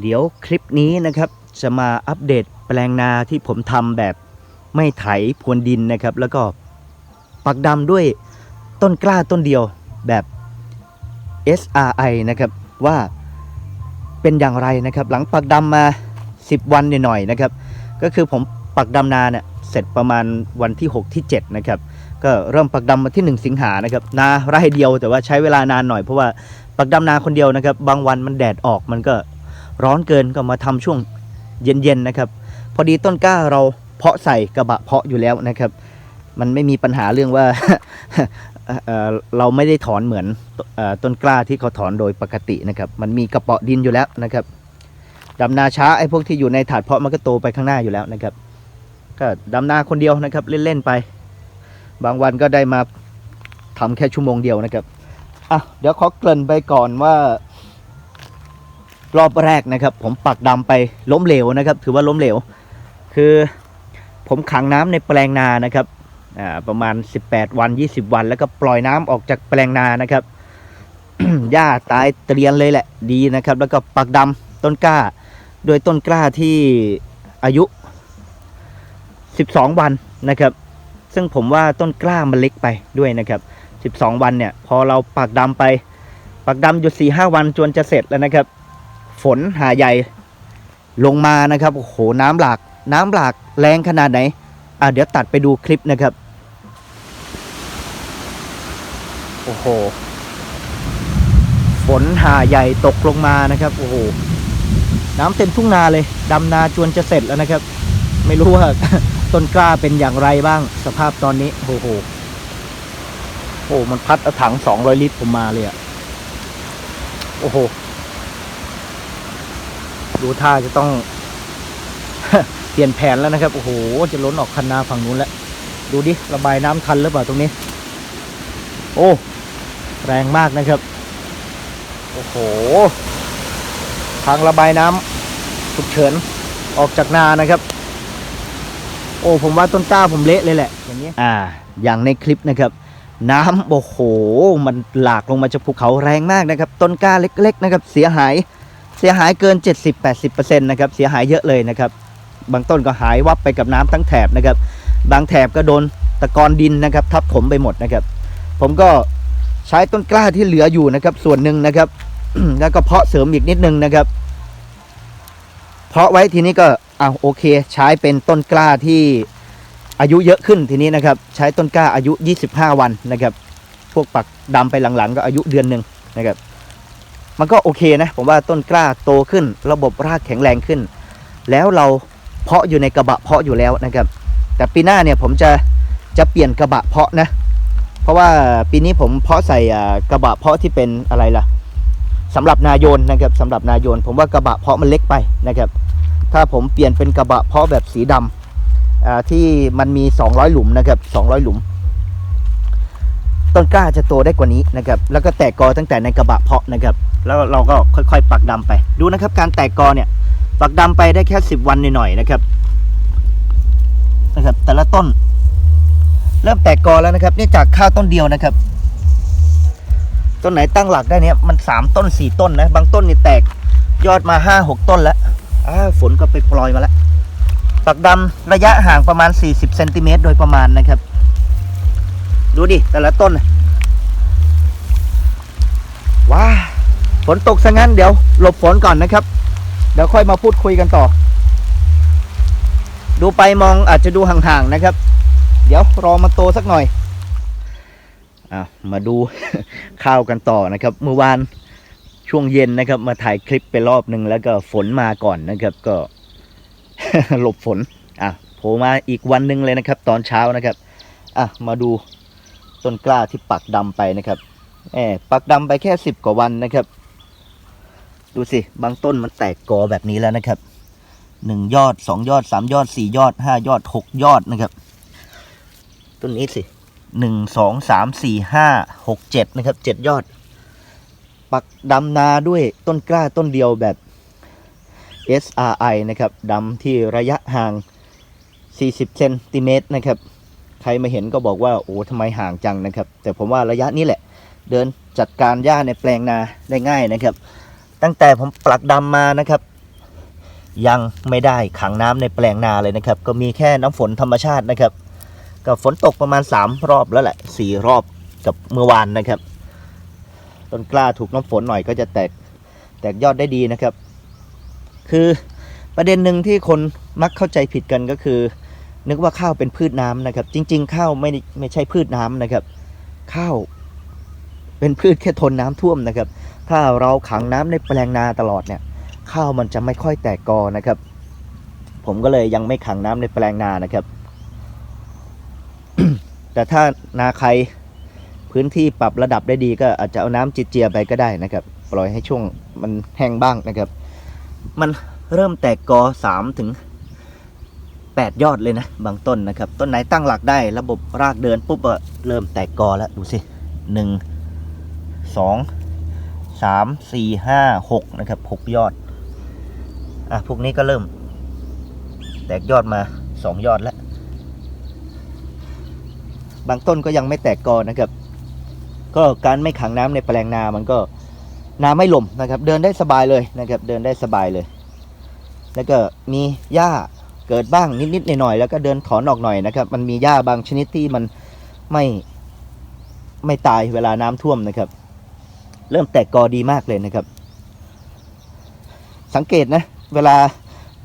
เดี๋ยวคลิปนี้นะครับจะมาอัปเดตแปลงนาที่ผมทำแบบไม่ไถพรวนดินนะครับ แล้วก็ปักดำด้วยต้นกล้าต้นเดียวแบบ SRI นะครับว่าเป็นอย่างไรนะครับ หลังปักดำมา 10 วันหน่อยๆนะครับ ก็คือผมปักดำนาเนี่ยเสร็จประมาณวันที่ 6 ที่ 7 นะครับ ก็เริ่มปักดำมาที่ 1 สิงหานะครับ นาไร่เดียวแต่ว่าใช้เวลานานหน่อยเพราะว่าปักดำนาคนเดียวนะครับ บางวันมันแดดออกมันก็ ร้อนเกินก็มาทำช่วงเย็นๆนะครับ พอดีต้นกล้าเราเพาะใส่กระบะเพาะอยู่แล้วนะครับ มันไม่มีปัญหาเรื่องว่าเราไม่ได้ถอนเหมือนต้นกล้าที่เขาถอนโดยปกตินะครับ มันมีกระเปาะดินอยู่แล้วนะครับดำนาช้าไอ้พวกที่อยู่ในถาดเพาะมันก็โตไปข้างหน้าอยู่แล้วนะครับ ก็ดำนาคนเดียวนะครับเล่นๆไป บางวันก็ได้มาทำแค่ชั่วโมงเดียวนะครับอะเดี๋ยวขอเกริ่นไปก่อนว่า รอบแรกนะครับ ผมปักดำไปล้มเหลวนะครับ ถือว่าล้มเหลว คือผมขังน้ำในแปลงนานะครับประมาณ 18 วัน 20 วัน แล้วก็ปล่อยน้ำออกจากแปลงนานะครับหญ้าตายเตรียนเลยแหละดีนะครับ แล้วก็ปักดำต้นกล้า โดยต้นกล้าที่อายุ 12 วันนะครับ ซึ่งผมว่าต้นกล้ามันเล็กไปด้วยนะครับ 12 วันเนี่ย พอเราปักดำไป ปักดำอยู่4-5วันจนจะเสร็จแล้วนะครับ ฝนหาใหญ่ลงมานะครับโอ้โหน้ำหลากน้ำหลากแรงขนาดไหนอะเดี๋ยวตัดไปดูคลิปนะครับ โอ้โห ฝนหาใหญ่ตกลงมานะครับ โอ้โห น้ำเต็มทุ่งนาเลยดำนาจวนจะเสร็จแล้วนะครับ ไม่รู้ว่าต้นกล้าเป็นอย่างไรบ้างสภาพตอนนี้โอ้โหโอ้มันพัดถังสองร้อยลิตรผมมาเลยอะโอ้โห ดูท่าจะต้อง เปลี่ยนแผนแล้วนะครับ โอ้โห จะล้นออกคันนาฝั่งนู้นแล้ว ดูดิ ระบายน้ำทันหรือเปล่าตรงนี้ โอ้ แรงมากนะครับ โอ้โห ทางระบายน้ำฉุกเฉินออกจากนานะครับ โอ้ ผมว่าต้นกล้าผมเละเลยแหละ อย่างนี้ อ่า อย่างในคลิปนะครับน้ำโอ้โห มันหลากลงมาจากภูเขาแรงมากนะครับ ต้นกล้าเล็ก ๆ นะครับ เสียหาย เสียหายเกิน 70-80%นะครับเสียหายเยอะเลยนะครับ บางต้นก็หายวับไปกับน้ำทั้งแถบนะครับ บางแถบก็โดนตะกอนดินนะครับ ทับถมไปหมดนะครับ ผมก็ใช้ต้นกล้าที่เหลืออยู่นะครับ ส่วนหนึ่งนะครับ แล้วก็เพาะเสริมอีกนิดนึงนะครับ เพาะไว้ทีนี้ก็อ้าวโอเค ใช้เป็นต้นกล้าที่อายุเยอะขึ้นทีนี้นะครับ ใช้ต้นกล้าอายุ 25 วันนะครับ พวกปักดำไปหลังๆ ก็อายุเดือนหนึ่งนะครับ มันก็โอเคนะผมว่าต้นกล้าโตขึ้น ระบบรากแข็งแรงขึ้น แล้วเราเพาะอยู่ในกระบะเพาะอยู่แล้วนะครับ แต่ปีหน้าเนี่ยผมจะจะเปลี่ยนกระบะเพาะนะ เพราะว่าปีนี้ผมเพาะใส่กระบะเพาะที่เป็นอะไรล่ะสำหรับนายนนะครับสำหรับนายนผมว่ากระบะเพาะมันเล็กไปนะครับ ถ้าผมเปลี่ยนเป็นกระบะเพาะแบบสีดำอ่าที่มันมี 200 หลุมนะครับ200 หลุม ต้นกล้าจะโตได้กว่านี้นะครับแล้วก็แตกกอตั้งแต่ในกระบะเพาะนะครับ แล้วเราก็ค่อยๆ ปักดำไป ดูนะครับ การแตกกอเนี่ย ปักดำไปได้แค่ 10 วันหน่อยๆนะครับนะครับ แต่ละต้น เริ่มแตกกอแล้วนะครับ นี่จากข้าวต้นเดียวนะครับ ต้นไหนตั้งหลักได้เนี่ยมันสามต้นสี่ต้นนะบางต้นนี่แตกยอดมาห้าหกต้นแล้วอ้าฝนก็ไปปล่อยมาแล้วปักดำระยะห่างประมาณ 40เซนติเมตรโดยประมาณนะครับ ดูดิ แต่ละต้นว้าฝนตกซะงั้นเดี๋ยวหลบฝนก่อนนะครับ เดี๋ยวค่อยมาพูดคุยกันต่อ ดูไปมองอาจจะดูห่างๆนะครับ เดี๋ยวรอมาโตสักหน่อยอะมาดูข้าวกันต่อนะครับ เมื่อวานช่วงเย็นนะครับ มาถ่ายคลิปไปรอบหนึ่งแล้วก็ฝนมาก่อนนะครับ ก็หลบฝนอะโผล่มาอีกวันหนึ่งเลยนะครับ ตอนเช้านะครับ อะมาดู ต้นกล้าที่ปักดำไปนะครับแอบปักดำไปแค่สิบกว่าวันนะครับ ดูสิบางต้นมันแตกกอแบบนี้แล้วนะครับหนึ่งยอดสองยอดสามยอดสี่ยอดห้ายอดหกยอดนะครับ ต้นนี้สิหนึ่งสองสามสี่ห้าหกเจ็ดนะครับเจ็ดยอด ปักดำนาด้วยต้นกล้าต้นเดียวแบบ SRI นะครับดำที่ระยะห่าง 40เซนติเมตรนะครับ ใครมาเห็นก็บอกว่าโอ้ทำไมห่างจังนะครับ แต่ผมว่าระยะนี้แหละ เดินจัดการหญ้าในแปลงนาได้ง่ายนะครับ ตั้งแต่ผมปลักดำมานะครับ ยังไม่ได้ขังน้ำในแปลงนาเลยนะครับ ก็มีแค่น้ำฝนธรรมชาตินะครับ ก็ฝนตกประมาณ 3 รอบแล้วแหละสี่รอบกับเมื่อวานนะครับต้นกล้าถูกน้ำฝนหน่อยก็จะแตกแตกยอดได้ดีนะครับ คือประเด็นหนึ่งที่คนมักเข้าใจผิดกันก็คือ นึกว่าข้าวเป็นพืชน้ำนะครับ จริง ๆ ข้าวไม่ไม่ใช่พืชน้ำนะครับ ข้าวเป็นพืชแค่ทนน้ำท่วมนะครับ ถ้าเราขังน้ำในแปลงนาตลอดเนี่ย ข้าวมันจะไม่ค่อยแตกกอนะครับ ผมก็เลยยังไม่ขังน้ำในแปลงนานะครับ แต่ถ้านาใครพื้นที่ปรับระดับได้ดีก็อาจจะเอาน้ำจิเจียไปก็ได้นะครับ ปล่อยให้ช่วงมันแห้งบ้างนะครับ มันเริ่มแตกกอสามถึง แปดยอดเลยนะ บางต้นนะครับ ต้นไหนตั้งหลักได้ระบบรากเดินปุ๊บเริ่มแตกกอแล้ว ดูสิหนึ่งสองสามสี่ห้าหกนะครับหกยอด อะ พวกนี้ก็เริ่ม แตกยอดมาสองยอดแล้ว บางต้นก็ยังไม่แตกกอนะครับ ก็การไม่ขังน้ำในแปลงนา มันก็น้ำไม่หล่มนะครับ เดินได้สบายเลยนะครับ เดินได้สบายเลย แล้วก็มีหญ้า เกิดบ้างนิดๆหน่อยๆแล้วก็เดินถอนออกหน่อยนะครับ มันมีหญ้าบางชนิดที่มันไม่ไม่ตายเวลาน้ำท่วมนะครับ เริ่มแตกกอดีมากเลยนะครับ สังเกตนะเวลา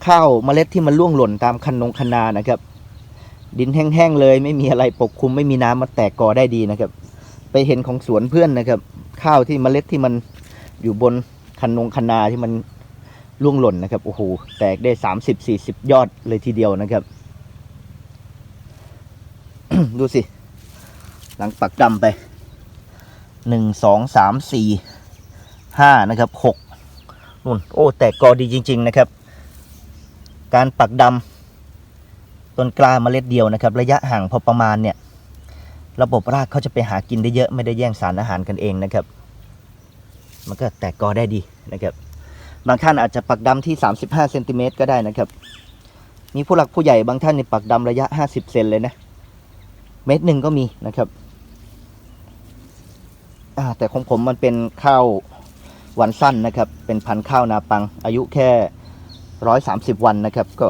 ข้าวเมล็ดที่มันร่วงหล่นตามคันนงคันนานะครับ ดินแห้งๆเลย ไม่มีอะไรปกคลุมไม่มีน้ำมาแตกกอได้ดีนะครับ ไปเห็นของสวนเพื่อนนะครับ ข้าวที่เมล็ดที่มันอยู่บนคันนงคันนาที่มัน ร่วงหล่นนะครับโอ้โหแตกได้สามสิบสี่สิบยอดเลยทีเดียวนะครับ ดูสิ หลังปักดำไปหนึ่งสองสามสี่ห้านะครับหกนู่นโอ้ แตกกอดีจริง ๆ นะครับ การปักดำต้นกล้าเมล็ดเดียวนะครับ ระยะห่างพอประมาณเนี่ย ระบบรากเขาจะไปหากินได้เยอะไม่ได้แย่งสารอาหารกันเองนะครับ มันก็แตกกอได้ดีนะครับ บางท่านอาจจะปักดำที่ 35เซนติเมตรก็ได้นะครับมีผู้หลักผู้ใหญ่บางท่านในปักดำระยะ 50เซนเลยนะเมตรหนึ่งก็มีนะครับแต่ของผมมันเป็นข้าววันสั้นนะครับ เป็นพันธุ์ข้าวนาปัง อายุแค่ร้อยสามสิบวันนะครับ ก็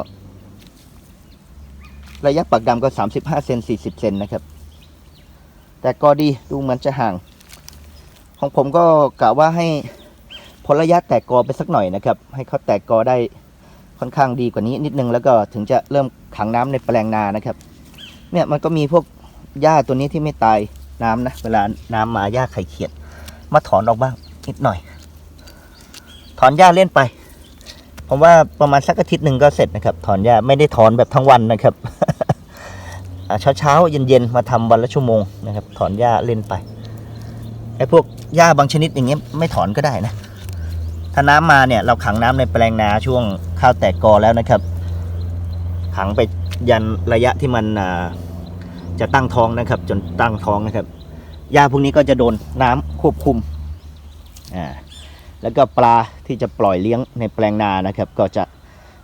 ระยะปักดำก็35เซน40เซนนะครับ แต่ก็ดีดูเหมือนจะห่าง ของผมก็กะว่าให้ พ้นระยะแตกกอไปสักหน่อยนะครับ ให้เขาแตกกอได้ค่อนข้างดีกว่านี้นิดนึงแล้วก็ถึงจะเริ่มขังน้ำในแปลงนานะครับ เนี่ยมันก็มีพวกหญ้าตัวนี้ที่ไม่ตายน้ำนะเวลาน้ำมาหญ้าไข่เขียด มาถอนออกบ้างนิดหน่อย ถอนหญ้าเล่นไปผมว่าประมาณสักอาทิตย์หนึ่งก็เสร็จนะครับ ถอนหญ้าไม่ได้ถอนแบบทั้งวันนะครับเช้าเช้าเย็นๆมาทำวันละชั่วโมงนะครับ ถอนหญ้าเล่นไปไอ้พวกหญ้าบางชนิดอย่างเงี้ยไม่ถอนก็ได้นะ ถ้าน้ำมาเนี่ยเราขังน้ำในแปลงนาช่วงข้าวแตกกอแล้วนะครับ ขังไปยันระยะที่มันจะตั้งท้องนะครับ จนตั้งท้องนะครับหญ้าพวกนี้ก็จะโดนน้ำควบคุมอ่าแล้วก็ปลาที่จะปล่อยเลี้ยงในแปลงนานะครับ ก็จะ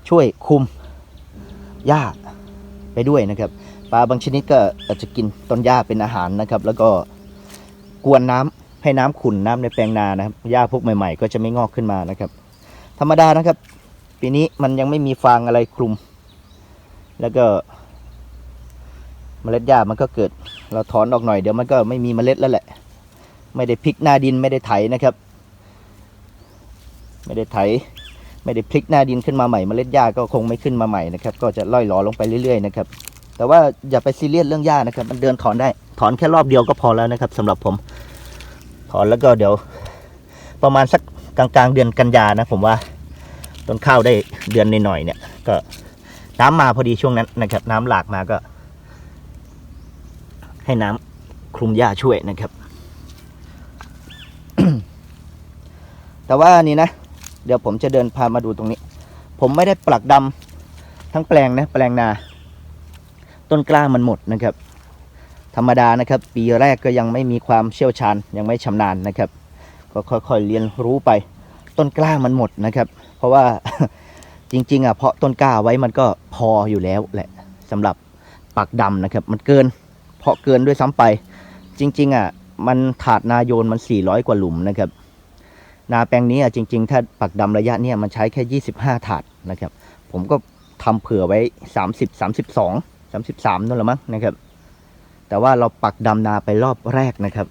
ช่วยคุมหญ้าไปด้วยนะครับ ปลาบางชนิดก็อาจจะกินต้นหญ้าเป็นอาหารนะครับ แล้วก็กวนน้ำ ให้น้ำขุ่นน้ำในแปลงนานะครับหญ้าพวกใหม่ ๆ ก็จะไม่งอกขึ้นมานะครับ ธรรมดานะครับ ปีนี้มันยังไม่มีฟางอะไรคลุม แล้วก็เมล็ดหญ้ามันก็เกิด เราถอนออกหน่อยเดี๋ยวมันก็ไม่มีเมล็ดแล้วแหละ ไม่ได้พลิกหน้าดินไม่ได้ไถนะครับ ไม่ได้ไถ ไม่ได้พลิกหน้าดินขึ้นมาใหม่เมล็ดหญ้าก็คงไม่ขึ้นมาใหม่นะครับ ก็จะล่อยหลอลงไปเรื่อยๆนะครับ แต่ว่าอย่าไปซีเรียสเรื่องหญ้านะครับ มันเดินถอนได้ ถอนแค่รอบเดียวก็พอแล้วนะครับสำหรับผม ถอนแล้วก็เดี๋ยว ประมาณสักกลางๆ เดือนกันยานะ ผมว่าต้นข้าวได้เดือนหน่อยๆเนี่ย ก็น้ำมาพอดีช่วงนั้นนะครับ น้ำหลากมาก็ ให้น้ำคลุมหญ้าช่วยนะครับ แต่ว่านี่นะ เดี๋ยวผมจะเดินพามาดูตรงนี้ ผมไม่ได้ปลักดำทั้งแปลงนะ แปลงนา ต้นกล้ามันหมดนะครับ ธรรมดานะครับ ปีแรกก็ยังไม่มีความเชี่ยวชาญยังไม่ชำนาญนะครับ ก็ค่อยๆเรียนรู้ไป ต้นกล้ามันหมดนะครับ เพราะว่าจริง ๆอะเพาะต้นกล้าไว้มันก็พออยู่แล้วแหละสำหรับปักดำนะครับ มันเกิน เพาะเกินด้วยซ้ำไป จริง ๆอะมันถาดนาโยนมัน 400 กว่าหลุมนะครับ นาแปลงนี้อะจริง ๆ ถ้าปักดำระยะเนี่ยมันใช้แค่ 25 ถาดนะครับ ผมก็ทำเผื่อไว้ 30 32 33นั่นแหละมั้งนะครับ แต่ว่าเราปักดำนาไปรอบแรกนะครับ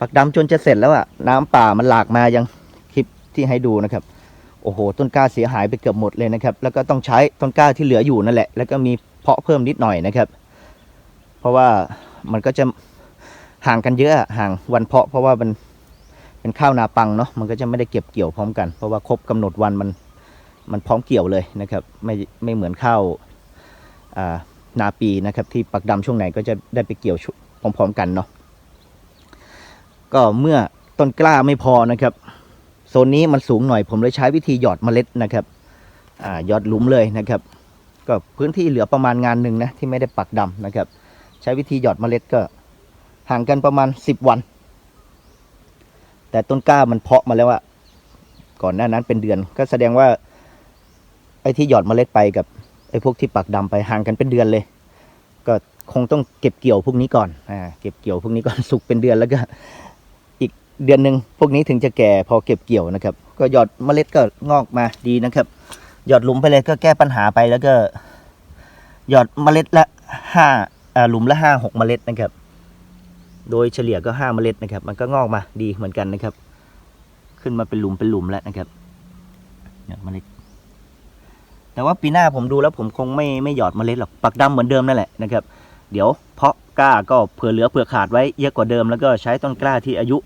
ปักดำจนจะเสร็จแล้วอะน้ำป่ามันหลากมายังคลิปที่ให้ดูนะครับ โอ้โห ต้นกล้าเสียหายไปเกือบหมดเลยนะครับ แล้วก็ต้องใช้ต้นกล้าที่เหลืออยู่นั่นแหละ แล้วก็มีเพาะเพิ่มนิดหน่อยนะครับ เพราะว่ามันก็จะห่างกันเยอะห่างวันเพาะ เพราะว่ามันเป็นข้าวนาปังเนาะมันก็จะไม่ได้เก็บเกี่ยวพร้อมกัน เพราะว่าครบกำหนดวันมันมันพร้อมเกี่ยวเลยนะครับ ไม่ไม่เหมือนข้าวอ่า นาปีนะครับ ที่ปักดำช่วงไหนก็จะได้ไปเกี่ยวพร้อมๆกันเนาะก็เมื่อต้นกล้าไม่พอนะครับโซนนี้มันสูงหน่อยผมเลยใช้วิธีหยอดเมล็ดนะครับอ่าหยอดหลุมเลยนะครับ ก็พื้นที่เหลือประมาณงานหนึ่งนะที่ไม่ได้ปักดำนะครับ ใช้วิธีหยอดเมล็ดก็ห่างกันประมาณสิบวัน แต่ต้นกล้ามันเพาะมาแล้วอะก่อนหน้านั้นเป็นเดือน ก็แสดงว่าไอ้ที่หยอดเมล็ดไปกับ ไอ้พวกที่ปักดำไปห่างกันเป็นเดือนเลย ก็คงต้องเก็บเกี่ยวพวกนี้ก่อนอ่าเก็บเกี่ยวพวกนี้ก่อนสุกเป็นเดือนแล้วก็ อีกเดือนหนึ่งพวกนี้ถึงจะแก่พอเก็บเกี่ยวนะครับ ก็หยอดเมล็ดก็งอกมาดีนะครับ หยอดหลุมไปเลยก็แก้ปัญหาไปแล้วก็หยอดเมล็ดละห้าอ่าหลุมละห้าหกเมล็ดนะครับ โดยเฉลี่ยก็ห้าเมล็ดนะครับ มันก็งอกมาดีเหมือนกันนะครับ ขึ้นมาเป็นหลุมเป็นหลุมแล้วนะครับหยอดเมล็ด แต่ว่าปีหน้าผมดูแล้วผมคงไม่ไม่หยอดเมล็ดหรอกปักดำเหมือนเดิมนั่นแหละนะครับ เดี๋ยวเพาะกล้าก็เผื่อเหลือเผื่อขาดไว้เยอะกว่าเดิม แล้วก็ใช้ต้นกล้าที่อายุ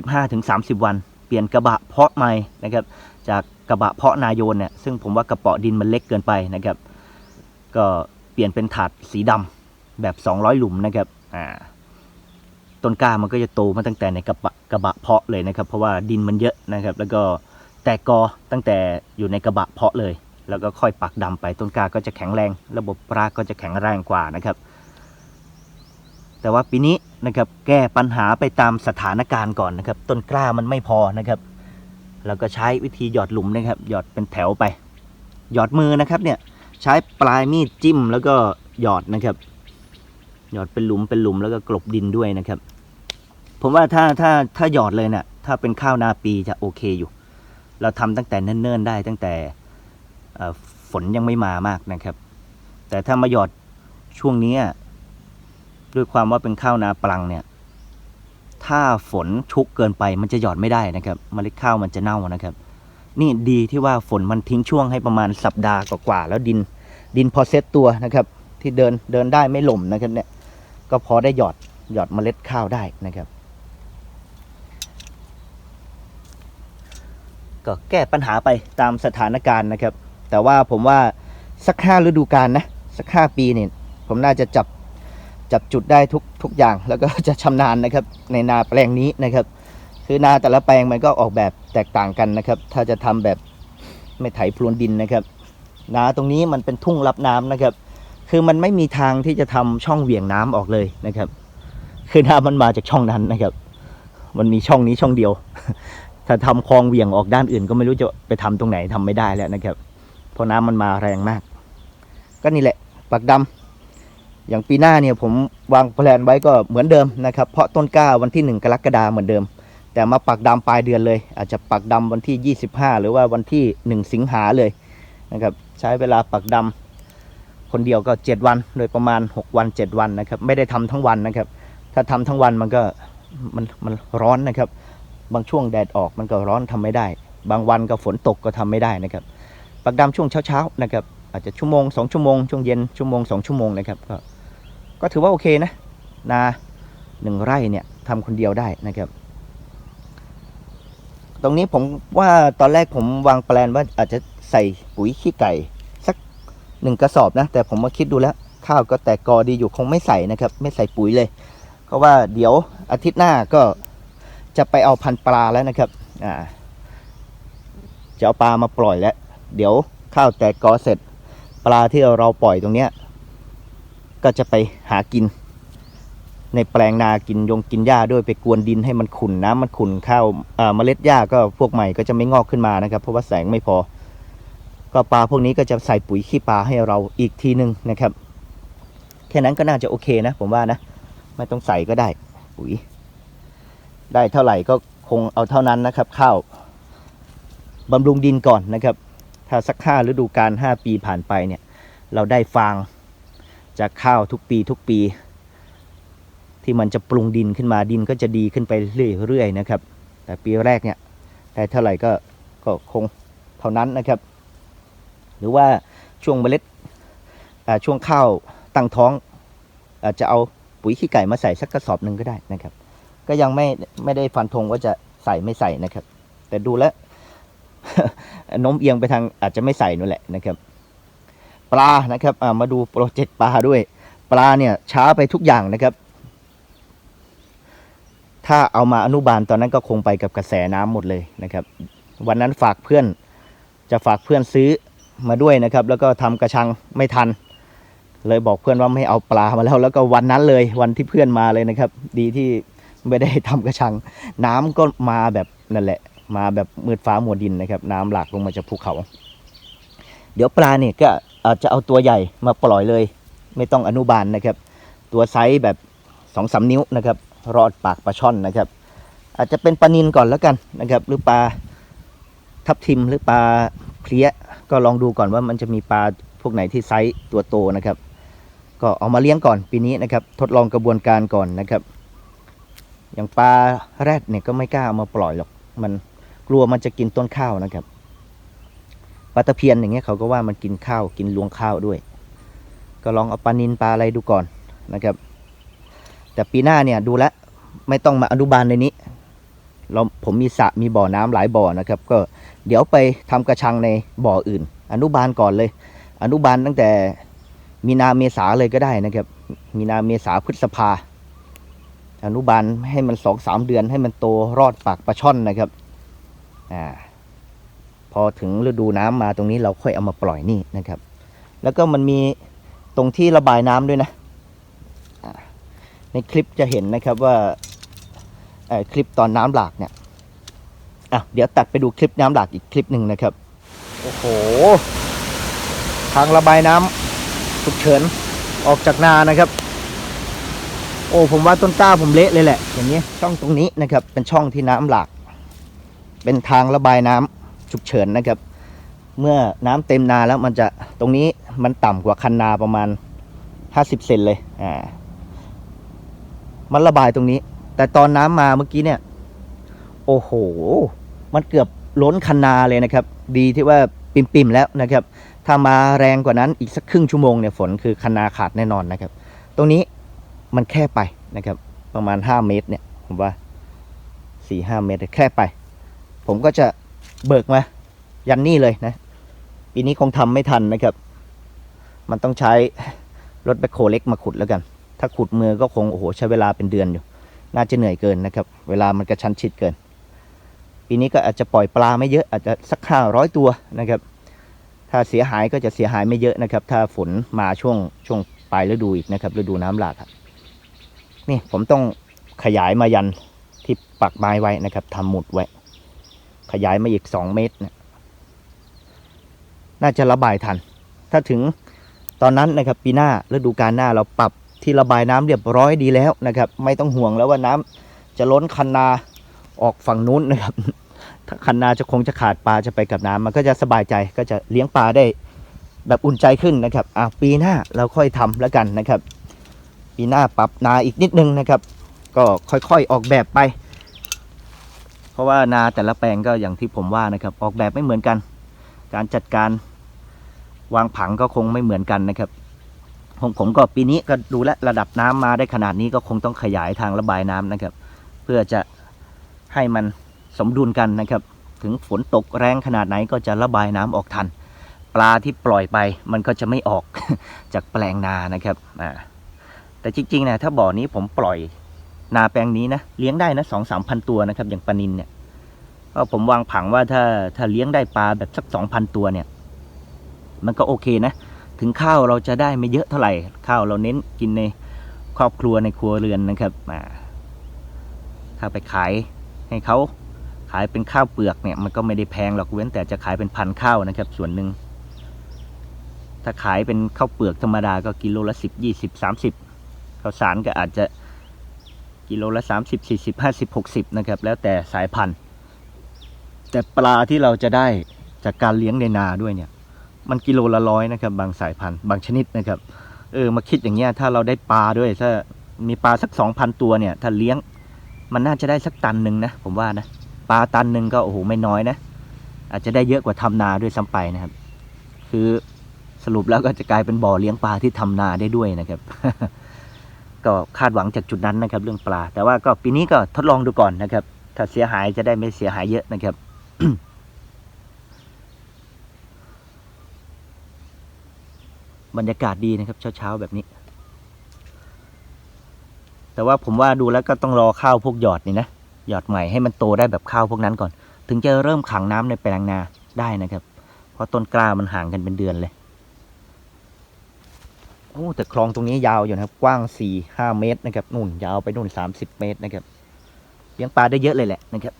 25-30 วัน เปลี่ยนกระบะเพาะใหม่นะครับ จากกระบะเพาะนายโยนเนี่ยซึ่งผมว่ากระเปาะดินมันเล็กเกินไปนะครับ ก็เปลี่ยนเป็นถาดสีดำแบบ 200 หลุมนะครับอ่าต้นกล้ามันก็จะโตมาตั้งแต่ในกระบะกระบะเพาะเลยนะครับ เพราะว่าดินมันเยอะนะครับ แล้วก็แตกกอตั้งแต่อยู่ในกระบะเพาะเลย แล้วก็ค่อยปักดำไปต้นกล้าก็จะแข็งแรง ระบบรากก็จะแข็งแรงกว่านะครับ แต่ว่าปีนี้นะครับแก้ปัญหาไปตามสถานการณ์ก่อนนะครับ ต้นกล้ามันไม่พอนะครับเราก็ใช้วิธีหยอดหลุมนะครับ หยอดเป็นแถวไป หยอดมือนะครับเนี่ยใช้ปลายมีดจิ้มแล้วก็หยอดนะครับ หยอดเป็นหลุมเป็นหลุมแล้วก็กลบดินด้วยนะครับ ผมว่าถ้าถ้าถ้าหยอดเลยเนี่ยถ้าเป็นข้าวนาปีจะโอเคอยู่ เราทำตั้งแต่เนิ่นๆได้ตั้งแต่ ฝนยังไม่มามากนะครับ แต่ถ้ามาหยอดช่วงนี้ด้วยความว่าเป็นข้าวนาปลังเนี่ย ถ้าฝนชุกเกินไปมันจะหยอดไม่ได้นะครับเมล็ดข้าวมันจะเน่านะครับ นี่ดีที่ว่าฝนมันทิ้งช่วงให้ประมาณสัปดาห์กว่าๆแล้วดินดินพอเซตตัวนะครับ ที่เดินเดินได้ไม่หล่มนะครับเนี่ยก็พอได้หยอดหยอดเมล็ดข้าวได้นะครับ ก็แก้ปัญหาไปตามสถานการณ์นะครับ แต่ว่าผมว่าสักห้าฤดูกาลนะ สักห้าปีเนี่ยผมน่าจะจับจับจุดได้ทุกทุกอย่าง แล้วก็จะชำนาญนะครับ ในนาแปลงนี้นะครับ คือนาแต่ละแปลงมันก็ออกแบบแตกต่างกันนะครับ ถ้าจะทำแบบไม่ไถพรวนดินนะครับ นาตรงนี้มันเป็นทุ่งรับน้ำนะครับ คือมันไม่มีทางที่จะทำช่องเหวี่ยงน้ำออกเลยนะครับ คือน้ำมันมาจากช่องนั้นนะครับ มันมีช่องนี้ช่องเดียว ถ้าทำคลองเหวี่ยงออกด้านอื่น ก็ไม่รู้จะไปทำตรงไหนทำไม่ได้แล้วนะครับ ราะน้ำมันมาแรงมาก ก็นี่แหละปักดำอย่างปีหน้าเนี่ยผมวางแผนไว้ก็เหมือนเดิมนะครับ เพราะต้นกล้าวันที่ 1 กรกฎาเหมือนเดิม แต่มาปักดำปลายเดือนเลย อาจจะปักดำวันที่ 25 หรือว่าวันที่ 1 สิงหาเลยนะครับใช้เวลาปักดำคนเดียวก็ 7 วันโดยประมาณ 6 วัน 7 วันนะครับ ไม่ได้ทำทั้งวันนะครับ ถ้าทำทั้งวันมันก็มันมันร้อนนะครับ บางช่วงแดดออกมันก็ร้อนทำไม่ได้ บางวันก็ฝนตกก็ทำไม่ได้นะครับ ปักดำช่วงเช้าๆนะครับอาจจะชั่วโมงสองชั่วโมงช่วงเย็นชั่วโมงสองชั่วโมงนะครับก็ก็ถือว่าโอเคนะนาหนึ่งไร่เนี่ยทำคนเดียวได้นะครับ ตรงนี้ผมว่าตอนแรกผมวางแปลนว่าอาจจะใส่ปุ๋ยขี้ไก่ สักหนึ่งกระสอบนะ แต่ผมมาคิดดูแล้ว ข้าวก็แตกกอดีอยู่คงไม่ใส่นะครับ ไม่ใส่ปุ๋ยเลย เพราะว่าเดี๋ยวอาทิตย์หน้าก็จะไปเอาพันปลาแล้วนะครับอ่าจะเอาปลามาปล่อยแล้ว เดี๋ยวข้าวแตกกอเสร็จ ปลาที่เราปล่อยตรงเนี้ยก็จะไปหากิน ในแปลงนากินยงกินหญ้าด้วยไปกวนดินให้มันขุ่นน้ำมันขุ่นข้าวเมล็ดหญ้าก็พวกใหม่ก็จะไม่งอกขึ้นมานะครับ เพราะว่าแสงไม่พอ ก็ปลาพวกนี้ก็จะใส่ปุ๋ยขี้ปลาให้เราอีกทีหนึ่งนะครับ แค่นั้นก็น่าจะโอเคนะ ผมว่านะ ไม่ต้องใส่ก็ได้ ปุ๋ย ได้เท่าไหร่ก็คงเอาเท่านั้นนะครับ ข้าวบำรุงดินก่อนนะครับ ถ้าสักห้าฤดูกาลห้าปีผ่านไปเนี่ย เราได้ฟางจากข้าวทุกปีทุกปี ที่มันจะปรุงดินขึ้นมาดินก็จะดีขึ้นไปเรื่อยๆนะครับ แต่ปีแรกเนี่ยได้เท่าไหร่ก็ก็คงเท่านั้นนะครับ หรือว่าช่วงเมล็ดช่วงข้าวตั้งท้องอาจจะเอาปุ๋ยขี้ไก่มาใส่สักกระสอบหนึ่งก็ได้นะครับ ก็ยังไม่ไม่ได้ฟันธงว่าจะใส่ไม่ใส่นะครับ แต่ดูแล้ว โน้มเอียงไปทางอาจจะไม่ใส่นั่นแหละนะครับ ปลานะครับมาดูโปรเจกต์ปลาด้วย ปลาเนี่ยช้าไปทุกอย่างนะครับ ถ้าเอามาอนุบาลตอนนั้นก็คงไปกับกระแสน้ำหมดเลยนะครับ วันนั้นฝากเพื่อนจะฝากเพื่อนซื้อมาด้วยนะครับ แล้วก็ทำกระชังไม่ทัน เลยบอกเพื่อนว่าไม่เอาปลามาแล้ว แล้วก็วันนั้นเลยวันที่เพื่อนมาเลยนะครับ ดีที่ไม่ได้ทำกระชัง น้ำก็มาแบบนั่นแหละ มาแบบมืดฟ้ามัวดินนะครับน้ำหลากลงมาจากภูเขา เดี๋ยวปลาเนี่ยก็อาจจะเอาตัวใหญ่มาปล่อยเลย ไม่ต้องอนุบาลนะครับ ตัวไซส์แบบสองสามนิ้วนะครับ รอดปากปลาช่อนนะครับ อาจจะเป็นปลานินก่อนแล้วกันนะครับ หรือปลาทับทิมหรือปลาเพลี้ยก็ลองดูก่อนว่ามันจะมีปลาพวกไหนที่ไซส์ตัวโตนะครับ ก็เอามาเลี้ยงก่อนปีนี้นะครับ ทดลองกระบวนการก่อนนะครับ อย่างปลาแรดเนี่ยก็ไม่กล้าเอามาปล่อยหรอกมัน กลัวมันจะกินต้นข้าวนะครับปลาตะเพียนอย่างเงี้ยเขาก็ว่ามันกินข้าวกินรวงข้าวด้วย ก็ลองเอาปลานินปลาอะไรดูก่อนนะครับ แต่ปีหน้าเนี่ยดูแลไม่ต้องมาอนุบาลในนี้ เราผมมีสระมีบ่อน้ำหลายบ่อนะครับ ก็เดี๋ยวไปทำกระชังในบ่ออื่น อนุบาลก่อนเลย อนุบาลตั้งแต่มีนาเมษาเลยก็ได้นะครับ มีนาเมษาพฤษภา อนุบาลให้มันสองสามเดือนให้มันโตรอดปากปลาช่อนนะครับ อ่าพอถึงฤดูน้ำมาตรงนี้เราค่อยเอามาปล่อยนี่นะครับ แล้วก็มันมีตรงที่ระบายน้ำด้วยนะ ในคลิปจะเห็นนะครับว่าคลิปตอนน้ำหลากเนี่ยอะเดี๋ยวตัดไปดูคลิปน้ำหลากอีกคลิปหนึ่งนะครับ โอ้โห ทางระบายน้ำฉุกเฉินออกจากนานะครับ โอ้ผมว่าต้นกล้าผมเละเลยแหละ อย่างนี้ช่องตรงนี้นะครับ เป็นช่องที่น้ำหลาก เป็นทางระบายน้ำฉุกเฉินนะครับ เมื่อน้ำเต็มนาแล้วมันจะตรงนี้มันต่ำกว่าคันนาประมาณ 50 เซนเลยอ่ามันระบายตรงนี้ แต่ตอนน้ำมาเมื่อกี้เนี่ย โอ้โห มันเกือบล้นคันนาเลยนะครับ ดีที่ว่าปิ่มๆแล้วนะครับ ถ้ามาแรงกว่านั้นอีกสักครึ่งชั่วโมงเนี่ยฝนคือคันนาขาดแน่นอนนะครับ ตรงนี้มันแค่ไปนะครับ ประมาณ 5 เมตรเนี่ยผมว่า4-5เมตรแค่ไป ผมก็จะเบิกมายันนี่เลยนะ ปีนี้คงทำไม่ทันนะครับ มันต้องใช้รถแบคโคเล็กมาขุดแล้วกัน ถ้าขุดมือก็คงโอ้โหใช้เวลาเป็นเดือนอยู่ น่าจะเหนื่อยเกินนะครับ เวลามันกระชั้นชิดเกิน ปีนี้ก็อาจจะปล่อยปลาไม่เยอะอาจจะสักห้าร้อยตัวนะครับ ถ้าเสียหายก็จะเสียหายไม่เยอะนะครับ ถ้าฝนมาช่วงช่วงปลายฤดูอีกนะครับฤดูน้ำหลากนี่ผมต้องขยายมายันที่ปักไม้ไว้นะครับทำหมุดไว้ ขยายมาอีกสองเมตรเนะน่าจะระบายทัน ถ้าถึงตอนนั้นนะครับปีหน้าฤดูกาลหน้าเราปรับที่ระบายน้ำเรียบร้อยดีแล้วนะครับ ไม่ต้องห่วงแล้วว่าน้ำจะล้นคันนาออกฝั่งนู้นนะครับถ้าคันนาจะคงจะขาดปลาจะไปกับน้ำมันก็จะสบายใจก็จะเลี้ยงปลาได้แบบอุ่นใจขึ้นนะครับอะปีหน้าเราค่อยทำแล้วกันนะครับ ปีหน้าปรับนาอีกนิดนึงนะครับ ก็ค่อยๆออกแบบไป เพราะว่านาแต่ละแปลงก็อย่างที่ผมว่านะครับ ออกแบบไม่เหมือนกัน การจัดการวางผังก็คงไม่เหมือนกันนะครับผมผมก็ปีนี้ก็ดูแลระดับน้ำมาได้ขนาดนี้ก็คงต้องขยายทางระบายน้ำนะครับ เพื่อจะให้มันสมดุลกันนะครับ ถึงฝนตกแรงขนาดไหนก็จะระบายน้ำออกทัน ปลาที่ปล่อยไปมันก็จะไม่ออกจากแปลงนานะครับอ่าแต่จริงๆนะถ้าบ่อนี้ผมปล่อย นาแปลงนี้นะเลี้ยงได้นะสองสามพันตัวนะครับ อย่างปลานินเนี่ยก็ผมวางผังว่าถ้าถ้าเลี้ยงได้ปลาแบบสักสองพันตัวเนี่ย มันก็โอเคนะ ถึงข้าวเราจะได้ไม่เยอะเท่าไหร่ข้าวเราเน้นกินในครอบครัวในครัวเรือนนะครับอ่าถ้าไปขายให้เขาขายเป็นข้าวเปลือกเนี่ยมันก็ไม่ได้แพงหรอกเว้นแต่จะขายเป็นพันข้าวนะครับ ส่วนหนึ่งถ้าขายเป็นข้าวเปลือกธรรมดาก็กิโลละสิบยี่สิบสามสิบข้าวสารก็อาจจะ กิโลละสามสิบสี่สิบห้าสิบหกสิบนะครับ แล้วแต่สายพันธุ์ แต่ปลาที่เราจะได้จากการเลี้ยงในนาด้วยเนี่ย มันกิโลละร้อยนะครับ บางสายพันธุ์บางชนิดนะครับ เออมาคิดอย่างเงี้ยถ้าเราได้ปลาด้วยถ้ามีปลาสักสองพันตัวเนี่ย ถ้าเลี้ยงมันน่าจะได้สักตันหนึ่งนะผมว่านะปลาตันหนึ่งก็โอ้โหไม่น้อยนะ อาจจะได้เยอะกว่าทำนาด้วยซ้ำไปนะครับ คือสรุปแล้วก็จะกลายเป็นบ่อเลี้ยงปลาที่ทำนาได้ด้วยนะครับ ก็คาดหวังจากจุดนั้นนะครับ เรื่องปลา แต่ว่าก็ปีนี้ก็ทดลองดูก่อนนะครับ ถ้าเสียหายจะได้ไม่เสียหายเยอะนะครับบรรยากาศดีนะครับ เช้าๆแบบนี้ แต่ว่าผมว่าดูแล้วก็ต้องรอข้าวพวกหยอดนี่นะหยอดใหม่ให้มันโตได้แบบข้าวพวกนั้นก่อน ถึงจะเริ่มขังน้ำในแปลงนาได้นะครับ เพราะต้นกล้ามันห่างกันเป็นเดือนเลย โอ้แต่คลองตรงนี้ยาวอยู่นะครับ กว้างสี่ห้าเมตรนะครับนู่นยาวไปนู่นสามสิบเมตรนะครับเลี้ยงปลาได้เยอะเลยแหละนะครับ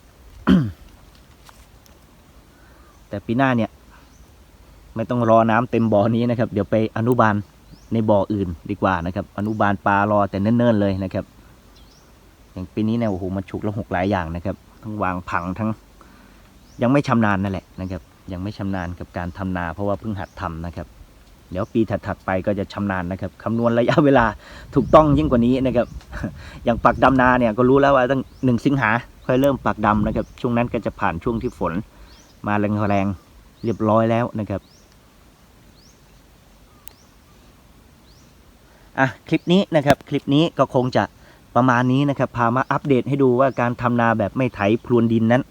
แต่ปีหน้าเนี่ย ไม่ต้องรอน้ำเต็มบ่อนี้นะครับ เดี๋ยวไปอนุบาลในบ่ออื่นดีกว่านะครับ อนุบาลปลารอแต่เนิ่นๆเลยนะครับ อย่างปีนี้เนี่ยโอ้โหมันฉุกละหกหลายอย่างนะครับ ทั้งวางผังทั้ง ยังไม่ชำนาญนั่นแหละนะครับ ยังไม่ชำนาญกับการทำนา เพราะว่าเพิ่งหัดทำนะครับ เดี๋ยวปีถัดๆไปก็จะชำนาญนะครับคำนวณระยะเวลาถูกต้องยิ่งกว่านี้นะครับ อย่างปักดำนาเนี่ยก็รู้แล้วว่าตั้งหนึ่งสิงหาค่อยเริ่มปักดำนะครับ ช่วงนั้นก็จะผ่านช่วงที่ฝน มาแรงๆเรียบร้อยแล้วนะครับอะคลิปนี้นะครับคลิปนี้ก็คงจะประมาณนี้นะครับ พามาอัปเดตให้ดูว่าการทำนาแบบไม่ไถพรวนดินนั้น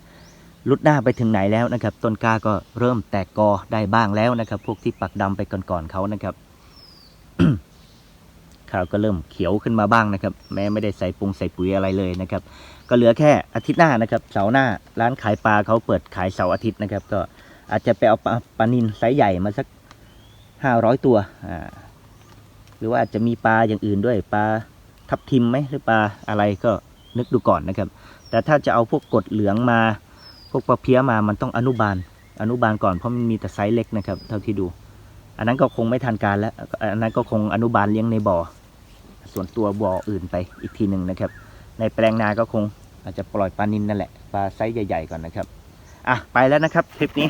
ลุดหน้าไปถึงไหนแล้วนะครับ ต้นกล้าก็เริ่มแตกกอได้บ้างแล้วนะครับ พวกที่ปักดำไปก่อนๆเขานะครับข้าวก็เริ่มเขียวขึ้นมาบ้างนะครับ แม้ไม่ได้ใส่ปรุงใส่ปุ๋ยอะไรเลยนะครับ ก็เหลือแค่อาทิตย์หน้านะครับ เสาร์หน้าร้านขายปลาเขาเปิดขายเสาร์อาทิตย์นะครับ ก็อาจจะไปเอาปลาปลานินไซส์ใหญ่มาสักห้าร้อยตัวอ่าหรือว่าอาจจะมีปลาอย่างอื่นด้วยปลาทับทิมไหมหรือปลาอะไรก็นึกดูก่อนนะครับ แต่ถ้าจะเอาพวกกดเหลืองมา พวกปลาเพี้ยมามันต้องอนุบาล อนุบาลก่อนเพราะมันมีแต่ไซส์เล็กนะครับ เท่าที่ดู อันนั้นก็คงไม่ทันการแล้ว อันนั้นก็คงอนุบาลเลี้ยงในบ่อ ส่วนตัวบ่ออื่นไปอีกทีหนึ่งนะครับ ในแปลงนาก็คงอาจจะปล่อยปลานินนั่นแหละ ปลาไซส์ใหญ่ๆก่อนนะครับ อะไปแล้วนะครับคลิปนี้